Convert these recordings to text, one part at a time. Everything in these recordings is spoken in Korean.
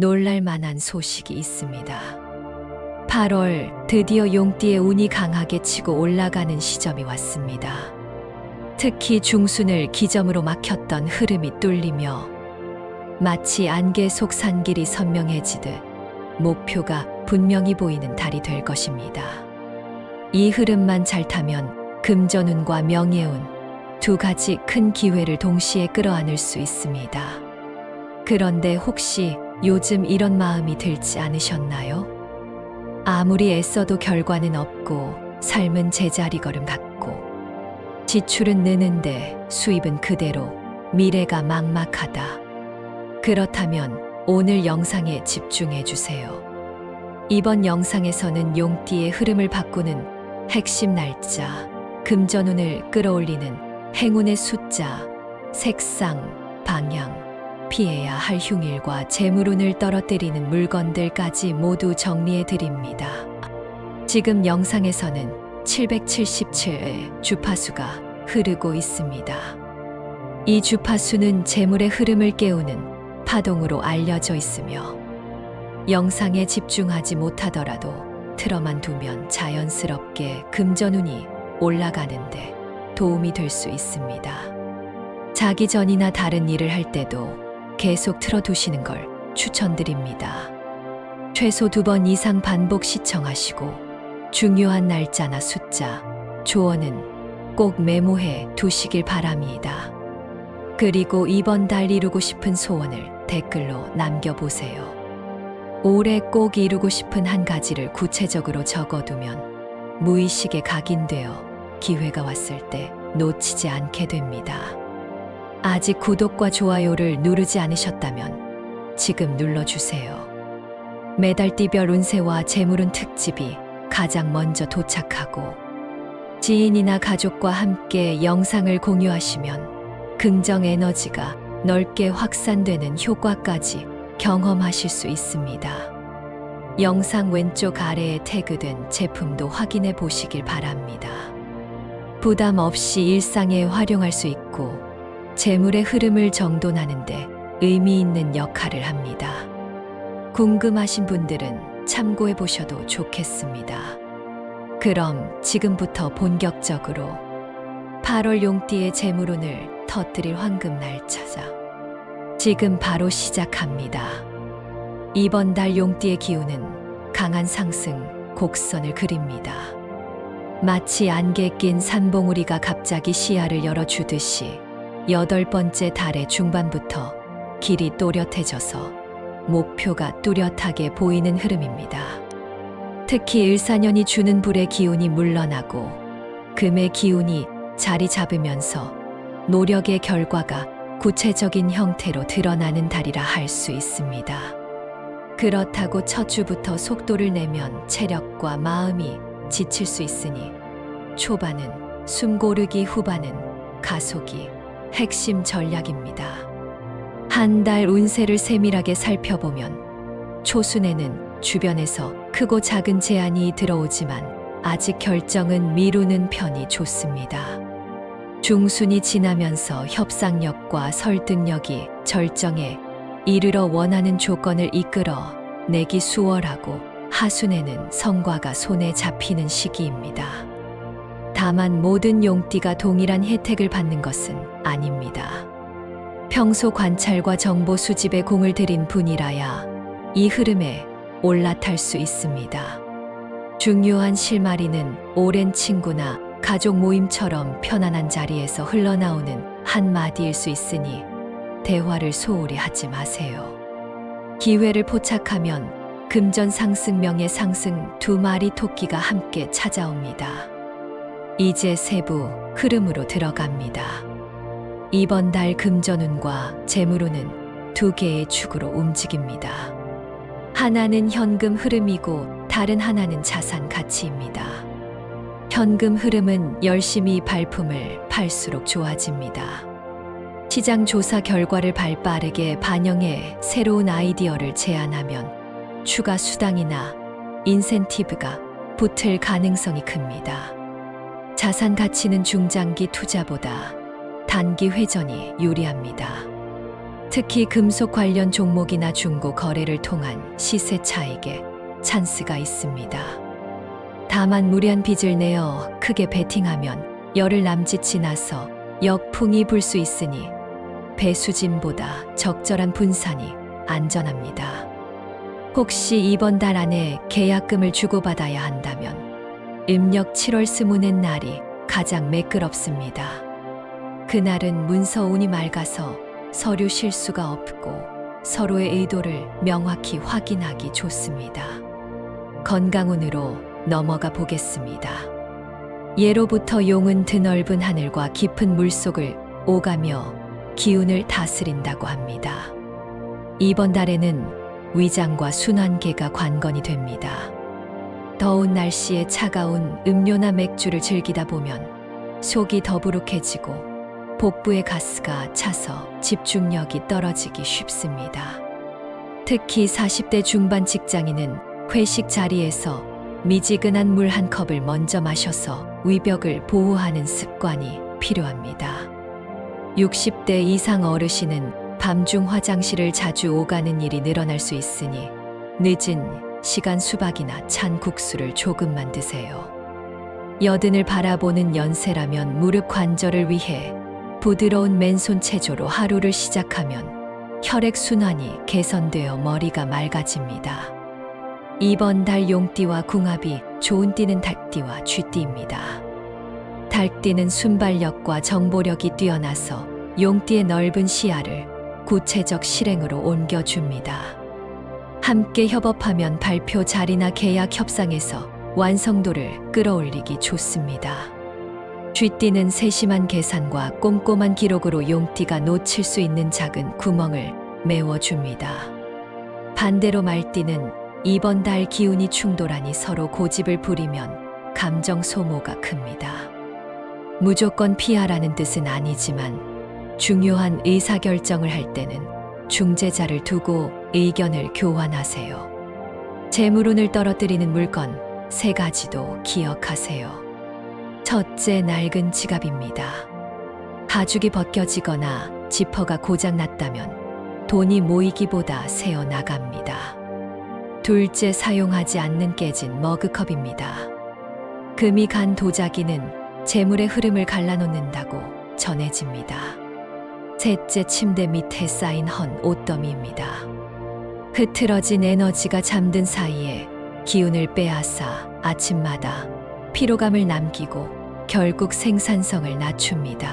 놀랄 만한 소식이 있습니다. 8월 드디어 용띠의 운이 강하게 치고 올라가는 시점이 왔습니다. 특히 중순을 기점으로 막혔던 흐름이 뚫리며 마치 안개 속 산길이 선명해지듯 목표가 분명히 보이는 달이 될 것입니다. 이 흐름만 잘 타면 금전운과 명예운 두 가지 큰 기회를 동시에 끌어안을 수 있습니다. 그런데 혹시 요즘 이런 마음이 들지 않으셨나요? 아무리 애써도 결과는 없고 삶은 제자리 걸음 같고 지출은 느는데 수입은 그대로 미래가 막막하다. 그렇다면 오늘 영상에 집중해 주세요. 이번 영상에서는 용띠의 흐름을 바꾸는 핵심 날짜, 금전운을 끌어올리는 행운의 숫자, 색상, 방향, 피해야 할 흉일과 재물운을 떨어뜨리는 물건들까지 모두 정리해 드립니다. 지금 영상에서는 777의 주파수가 흐르고 있습니다. 이 주파수는 재물의 흐름을 깨우는 파동으로 알려져 있으며 영상에 집중하지 못하더라도 틀어만 두면 자연스럽게 금전운이 올라가는데 도움이 될 수 있습니다. 자기 전이나 다른 일을 할 때도 계속 틀어두시는 걸 추천드립니다. 최소 두 번 이상 반복 시청하시고 중요한 날짜나 숫자, 조언은 꼭 메모해 두시길 바랍니다. 그리고 이번 달 이루고 싶은 소원을 댓글로 남겨보세요. 올해 꼭 이루고 싶은 한 가지를 구체적으로 적어두면 무의식에 각인되어 기회가 왔을 때 놓치지 않게 됩니다. 아직 구독과 좋아요를 누르지 않으셨다면 지금 눌러주세요. 매달 띠별 운세와 재물운 특집이 가장 먼저 도착하고 지인이나 가족과 함께 영상을 공유하시면 긍정 에너지가 넓게 확산되는 효과까지 경험하실 수 있습니다. 영상 왼쪽 아래에 태그된 제품도 확인해 보시길 바랍니다. 부담 없이 일상에 활용할 수 있고 재물의 흐름을 정돈하는데 의미 있는 역할을 합니다. 궁금하신 분들은 참고해 보셔도 좋겠습니다. 그럼 지금부터 본격적으로 8월 용띠의 재물운을 터뜨릴 황금 날짜자. 지금 바로 시작합니다. 이번 달 용띠의 기운은 강한 상승, 곡선을 그립니다. 마치 안개 낀 산봉우리가 갑자기 시야를 열어주듯이 여덟 번째 달의 중반부터 길이 또렷해져서 목표가 뚜렷하게 보이는 흐름입니다. 특히 일사년이 주는 불의 기운이 물러나고 금의 기운이 자리 잡으면서 노력의 결과가 구체적인 형태로 드러나는 달이라 할 수 있습니다. 그렇다고 첫 주부터 속도를 내면 체력과 마음이 지칠 수 있으니 초반은 숨 고르기 후반은 가속이 핵심 전략입니다. 한 달 운세를 세밀하게 살펴보면 초순에는 주변에서 크고 작은 제안이 들어오지만 아직 결정은 미루는 편이 좋습니다. 중순이 지나면서 협상력과 설득력이 절정에 이르러 원하는 조건을 이끌어 내기 수월하고 하순에는 성과가 손에 잡히는 시기입니다. 다만 모든 용띠가 동일한 혜택을 받는 것은 아닙니다. 평소 관찰과 정보 수집에 공을 들인 분이라야 이 흐름에 올라탈 수 있습니다. 중요한 실마리는 오랜 친구나 가족 모임처럼 편안한 자리에서 흘러나오는 한마디일 수 있으니 대화를 소홀히 하지 마세요. 기회를 포착하면 금전 상승 명예 상승 두 마리 토끼가 함께 찾아옵니다. 이제 세부 흐름으로 들어갑니다. 이번 달 금전운과 재물운은 두 개의 축으로 움직입니다. 하나는 현금 흐름이고 다른 하나는 자산 가치입니다. 현금 흐름은 열심히 발품을 팔수록 좋아집니다. 시장 조사 결과를 발 빠르게 반영해 새로운 아이디어를 제안하면 추가 수당이나 인센티브가 붙을 가능성이 큽니다. 자산 가치는 중장기 투자보다 단기 회전이 유리합니다. 특히 금속 관련 종목이나 중고 거래를 통한 시세 차익에 찬스가 있습니다. 다만 무리한 빚을 내어 크게 베팅하면 열흘 남짓 지나서 역풍이 불 수 있으니 배수진보다 적절한 분산이 안전합니다. 혹시 이번 달 안에 계약금을 주고받아야 한다면 음력 7월 스무넷 날이 가장 매끄럽습니다. 그날은 문서 운이 맑아서 서류 실수가 없고 서로의 의도를 명확히 확인하기 좋습니다. 건강운으로 넘어가 보겠습니다. 예로부터 용은 드넓은 하늘과 깊은 물속을 오가며 기운을 다스린다고 합니다. 이번 달에는 위장과 순환계가 관건이 됩니다. 더운 날씨에 차가운 음료나 맥주를 즐기다 보면 속이 더부룩해지고 복부의 가스가 차서 집중력이 떨어지기 쉽습니다. 특히 40대 중반 직장인은 회식 자리에서 미지근한 물 한 컵을 먼저 마셔서 위벽을 보호하는 습관이 필요합니다. 60대 이상 어르신은 밤중 화장실을 자주 오가는 일이 늘어날 수 있으니 늦은 시간 수박이나 찬 국수를 조금만 드세요. 여든을 바라보는 연세라면 무릎 관절을 위해 부드러운 맨손 체조로 하루를 시작하면 혈액 순환이 개선되어 머리가 맑아집니다. 이번 달 용띠와 궁합이 좋은 띠는 닭띠와 쥐띠입니다. 닭띠는 순발력과 정보력이 뛰어나서 용띠의 넓은 시야를 구체적 실행으로 옮겨줍니다. 함께 협업하면 발표 자리나 계약 협상에서 완성도를 끌어올리기 좋습니다. 쥐띠는 세심한 계산과 꼼꼼한 기록으로 용띠가 놓칠 수 있는 작은 구멍을 메워줍니다. 반대로 말띠는 이번 달 기운이 충돌하니 서로 고집을 부리면 감정 소모가 큽니다. 무조건 피하라는 뜻은 아니지만 중요한 의사결정을 할 때는 중재자를 두고 의견을 교환하세요. 재물운을 떨어뜨리는 물건 세 가지도 기억하세요. 첫째, 낡은 지갑입니다. 가죽이 벗겨지거나 지퍼가 고장 났다면 돈이 모이기보다 새어 나갑니다. 둘째, 사용하지 않는 깨진 머그컵입니다. 금이 간 도자기는 재물의 흐름을 갈라놓는다고 전해집니다. 셋째, 침대 밑에 쌓인 헌 옷더미입니다. 흐트러진 에너지가 잠든 사이에 기운을 빼앗아 아침마다 피로감을 남기고 결국 생산성을 낮춥니다.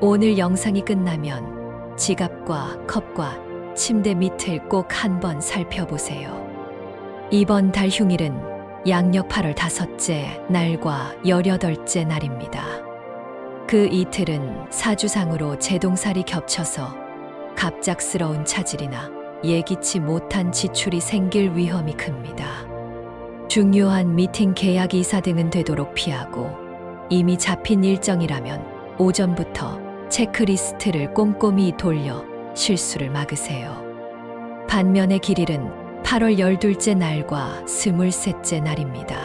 오늘 영상이 끝나면 지갑과 컵과 침대 밑을 꼭 한번 살펴보세요. 이번 달 흉일은 양력 8월 다섯째 날과 열여덟째 날입니다. 그 이틀은 사주상으로 제동살이 겹쳐서 갑작스러운 차질이나 예기치 못한 지출이 생길 위험이 큽니다. 중요한 미팅 계약 이사 등은 되도록 피하고 이미 잡힌 일정이라면 오전부터 체크리스트를 꼼꼼히 돌려 실수를 막으세요. 반면에 길일은 8월 열둘째 날과 스물셋째 날입니다.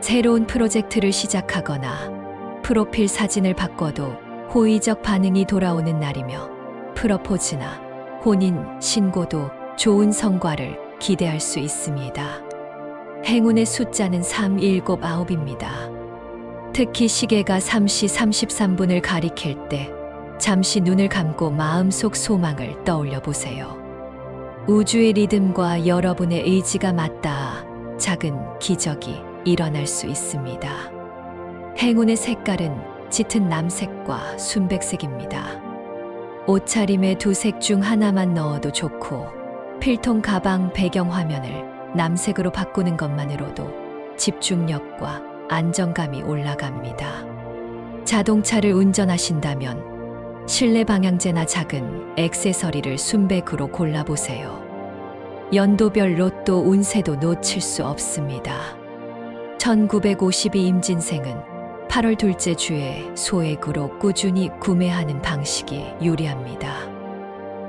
새로운 프로젝트를 시작하거나 프로필 사진을 바꿔도 호의적 반응이 돌아오는 날이며 프러포즈나 혼인, 신고도 좋은 성과를 기대할 수 있습니다. 행운의 숫자는 3, 7, 9입니다. 특히 시계가 3시 33분을 가리킬 때 잠시 눈을 감고 마음속 소망을 떠올려 보세요. 우주의 리듬과 여러분의 의지가 맞닿아 작은 기적이 일어날 수 있습니다. 행운의 색깔은 짙은 남색과 순백색입니다. 옷차림에 두색 중 하나만 넣어도 좋고 필통 가방 배경 화면을 남색으로 바꾸는 것만으로도 집중력과 안정감이 올라갑니다. 자동차를 운전하신다면 실내 방향제나 작은 액세서리를 순백으로 골라보세요. 연도별 로또 운세도 놓칠 수 없습니다. 1952 임진생은 8월 둘째 주에 소액으로 꾸준히 구매하는 방식이 유리합니다.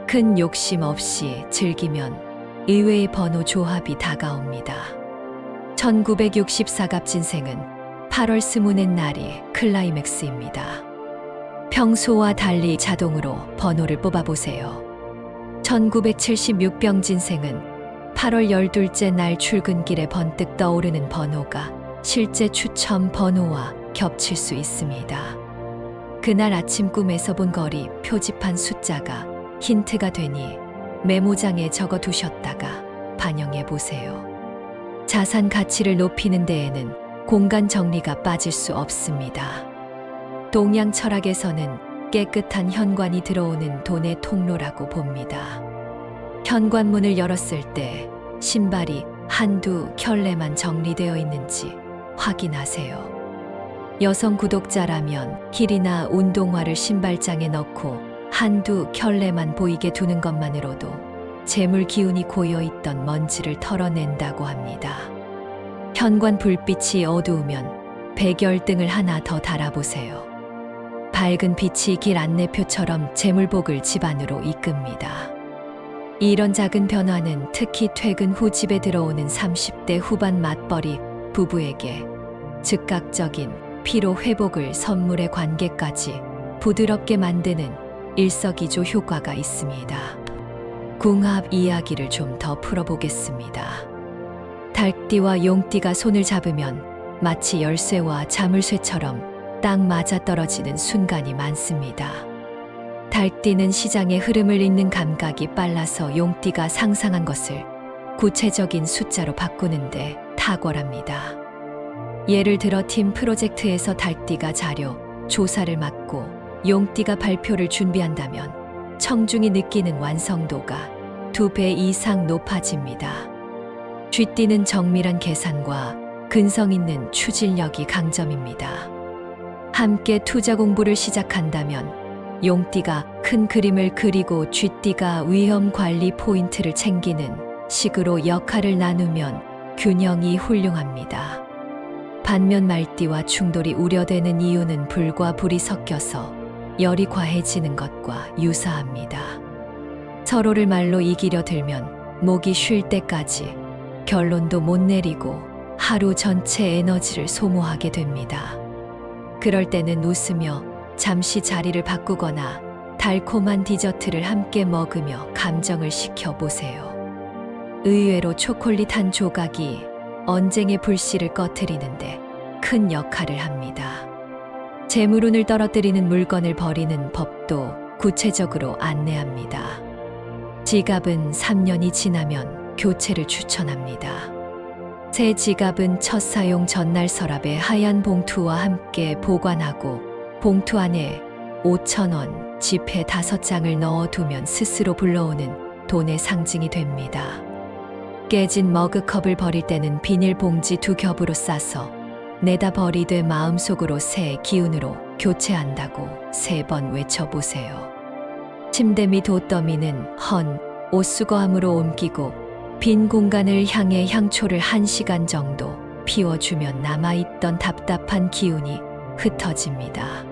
큰 욕심 없이 즐기면 의외의 번호 조합이 다가옵니다. 1964 갑진생은 8월 스무넷 날이 클라이맥스입니다. 평소와 달리 자동으로 번호를 뽑아보세요. 1976병 진생은 8월 12째 날 출근길에 번뜩 떠오르는 번호가 실제 추첨 번호와 겹칠 수 있습니다. 그날 아침 꿈에서 본 거리 표지판 숫자가 힌트가 되니 메모장에 적어 두셨다가 반영해 보세요. 자산 가치를 높이는 데에는 공간 정리가 빠질 수 없습니다. 동양 철학에서는 깨끗한 현관이 들어오는 돈의 통로라고 봅니다. 현관문을 열었을 때 신발이 한두 켤레만 정리되어 있는지 확인하세요. 여성 구독자라면 힐이나 운동화를 신발장에 넣고 한두 켤레만 보이게 두는 것만으로도 재물 기운이 고여 있던 먼지를 털어낸다고 합니다. 현관 불빛이 어두우면 백열등을 하나 더 달아보세요. 밝은 빛이 길 안내표처럼 재물복을 집 안으로 이끕니다. 이런 작은 변화는 특히 퇴근 후 집에 들어오는 30대 후반 맞벌이 부부에게 즉각적인 피로 회복을 선물의 관계까지 부드럽게 만드는 일석이조 효과가 있습니다. 궁합 이야기를 좀 더 풀어보겠습니다. 달띠와 용띠가 손을 잡으면 마치 열쇠와 자물쇠처럼 딱 맞아 떨어지는 순간이 많습니다. 달띠는 시장의 흐름을 읽는 감각이 빨라서 용띠가 상상한 것을 구체적인 숫자로 바꾸는데 탁월합니다. 예를 들어 팀 프로젝트에서 달띠가 자료, 조사를 맡고 용띠가 발표를 준비한다면 청중이 느끼는 완성도가 두 배 이상 높아집니다. 쥐띠는 정밀한 계산과 근성 있는 추진력이 강점입니다. 함께 투자 공부를 시작한다면 용띠가 큰 그림을 그리고 쥐띠가 위험 관리 포인트를 챙기는 식으로 역할을 나누면 균형이 훌륭합니다. 반면 말띠와 충돌이 우려되는 이유는 불과 불이 섞여서 열이 과해지는 것과 유사합니다. 서로를 말로 이기려 들면 목이 쉴 때까지 결론도 못 내리고 하루 전체 에너지를 소모하게 됩니다. 그럴 때는 웃으며 잠시 자리를 바꾸거나 달콤한 디저트를 함께 먹으며 감정을 식혀보세요. 의외로 초콜릿 한 조각이 언쟁의 불씨를 꺼트리는데 큰 역할을 합니다. 재물운을 떨어뜨리는 물건을 버리는 법도 구체적으로 안내합니다. 지갑은 3년이 지나면 교체를 추천합니다. 새 지갑은 첫 사용 전날 서랍에 하얀 봉투와 함께 보관하고 봉투 안에 5천원 지폐 5장을 넣어두면 스스로 불러오는 돈의 상징이 됩니다. 깨진 머그컵을 버릴 때는 비닐봉지 두 겹으로 싸서 내다 버리되 마음속으로 새 기운으로 교체한다고 세 번 외쳐보세요. 침대 및 옷더미는 헌, 옷수거함으로 옮기고 빈 공간을 향해 향초를 한 시간 정도 피워주면 남아있던 답답한 기운이 흩어집니다.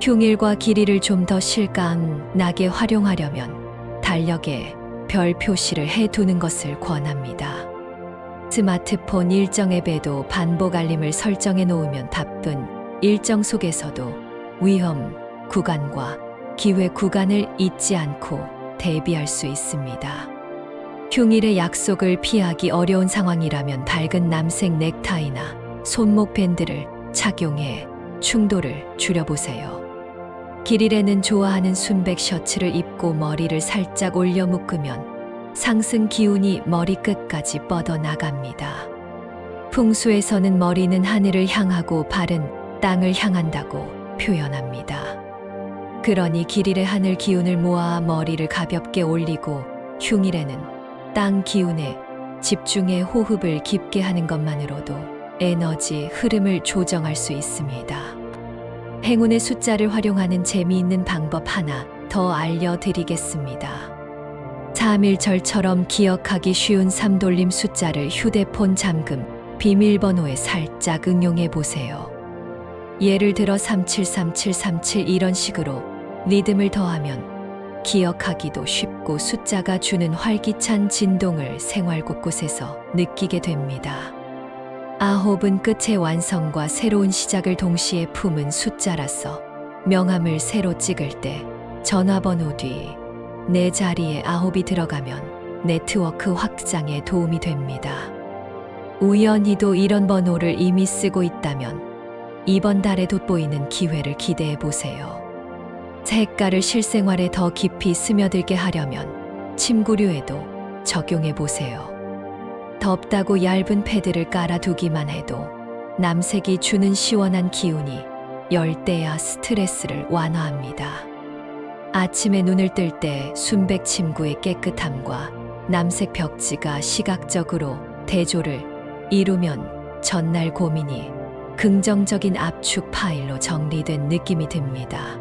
흉일과 길이를 좀 더 실감 나게 활용하려면 달력에 별 표시를 해두는 것을 권합니다. 스마트폰 일정 앱에도 반복 알림을 설정해 놓으면 바쁜 일정 속에서도 위험 구간과 기회 구간을 잊지 않고 대비할 수 있습니다. 흉일의 약속을 피하기 어려운 상황이라면 밝은 남색 넥타이나 손목 밴드를 착용해 충돌을 줄여보세요. 길일에는 좋아하는 순백 셔츠를 입고 머리를 살짝 올려 묶으면 상승 기운이 머리 끝까지 뻗어 나갑니다. 풍수에서는 머리는 하늘을 향하고 발은 땅을 향한다고 표현합니다. 그러니 길일의 하늘 기운을 모아 머리를 가볍게 올리고 흉일에는 땅 기운에 집중해 호흡을 깊게 하는 것만으로도 에너지 흐름을 조정할 수 있습니다. 행운의 숫자를 활용하는 재미있는 방법 하나 더 알려드리겠습니다. 3일절처럼 기억하기 쉬운 삼돌림 숫자를 휴대폰 잠금 비밀번호에 살짝 응용해 보세요. 예를 들어 373737 이런 식으로 리듬을 더하면 기억하기도 쉽고 숫자가 주는 활기찬 진동을 생활 곳곳에서 느끼게 됩니다. 아홉은 끝의 완성과 새로운 시작을 동시에 품은 숫자라서 명함을 새로 찍을 때 전화번호 뒤 내 자리에 아홉이 들어가면 네트워크 확장에 도움이 됩니다. 우연히도 이런 번호를 이미 쓰고 있다면 이번 달에 돋보이는 기회를 기대해 보세요. 색깔을 실생활에 더 깊이 스며들게 하려면 침구류에도 적용해 보세요. 덥다고 얇은 패드를 깔아두기만 해도 남색이 주는 시원한 기운이 열대야 스트레스를 완화합니다. 아침에 눈을 뜰 때 순백 침구의 깨끗함과 남색 벽지가 시각적으로 대조를 이루면 전날 고민이 긍정적인 압축 파일로 정리된 느낌이 듭니다.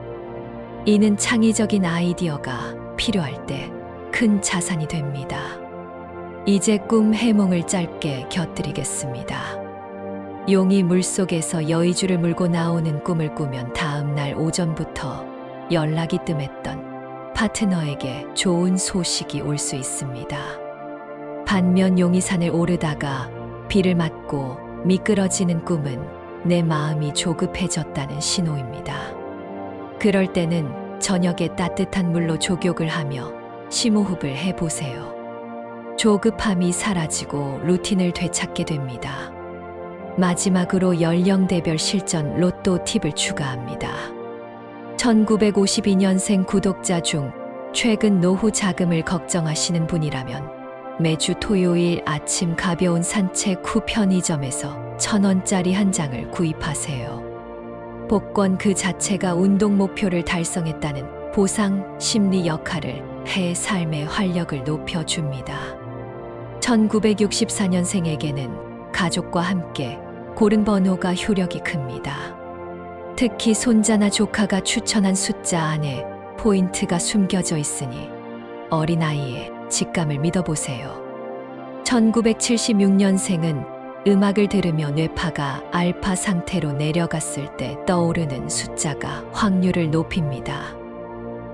이는 창의적인 아이디어가 필요할 때 큰 자산이 됩니다. 이제 꿈 해몽을 짧게 곁드리겠습니다. 용이 물속에서 여의주를 물고 나오는 꿈을 꾸면 다음 날 오전부터 연락이 뜸했던 파트너에게 좋은 소식이 올 수 있습니다. 반면 용이 산을 오르다가 비를 맞고 미끄러지는 꿈은 내 마음이 조급해졌다는 신호입니다. 그럴 때는 저녁에 따뜻한 물로 조격을 하며 심호흡을 해보세요. 조급함이 사라지고 루틴을 되찾게 됩니다. 마지막으로 연령대별 실전 로또 팁을 추가합니다. 1952년생 구독자 중 최근 노후 자금을 걱정하시는 분이라면 매주 토요일 아침 가벼운 산책 후 편의점에서 천 원짜리 한 장을 구입하세요. 복권 그 자체가 운동 목표를 달성했다는 보상 심리 역할을 해 삶의 활력을 높여줍니다. 1964년생에게는 가족과 함께 고른 번호가 효력이 큽니다. 특히 손자나 조카가 추천한 숫자 안에 포인트가 숨겨져 있으니 어린아이의 직감을 믿어보세요. 1976년생은 음악을 들으며 뇌파가 알파 상태로 내려갔을 때 떠오르는 숫자가 확률을 높입니다.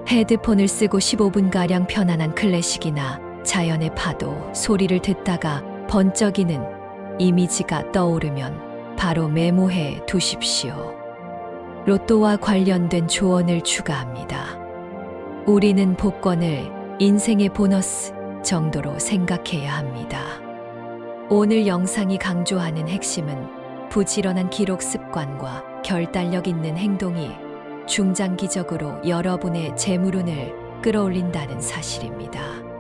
헤드폰을 쓰고 15분가량 편안한 클래식이나 자연의 파도, 소리를 듣다가 번쩍이는 이미지가 떠오르면 바로 메모해 두십시오. 로또와 관련된 조언을 추가합니다. 우리는 복권을 인생의 보너스 정도로 생각해야 합니다. 오늘 영상이 강조하는 핵심은 부지런한 기록 습관과 결단력 있는 행동이 중장기적으로 여러분의 재물운을 끌어올린다는 사실입니다.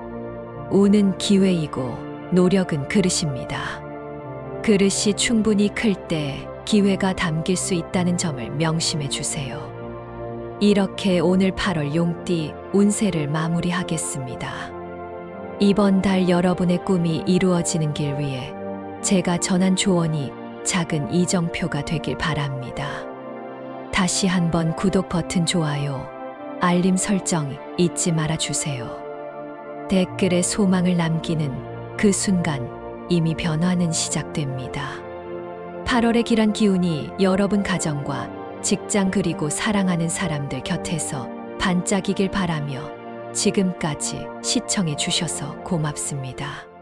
운은 기회이고 노력은 그릇입니다. 그릇이 충분히 클 때 기회가 담길 수 있다는 점을 명심해 주세요. 이렇게 오늘 8월 용띠 운세를 마무리하겠습니다. 이번 달 여러분의 꿈이 이루어지는 길 위에 제가 전한 조언이 작은 이정표가 되길 바랍니다. 다시 한번 구독 버튼 좋아요, 알림 설정 잊지 말아 주세요. 댓글에 소망을 남기는 그 순간 이미 변화는 시작됩니다. 8월의 길한 기운이 여러분 가정과 직장 그리고 사랑하는 사람들 곁에서 반짝이길 바라며 지금까지 시청해 주셔서 고맙습니다.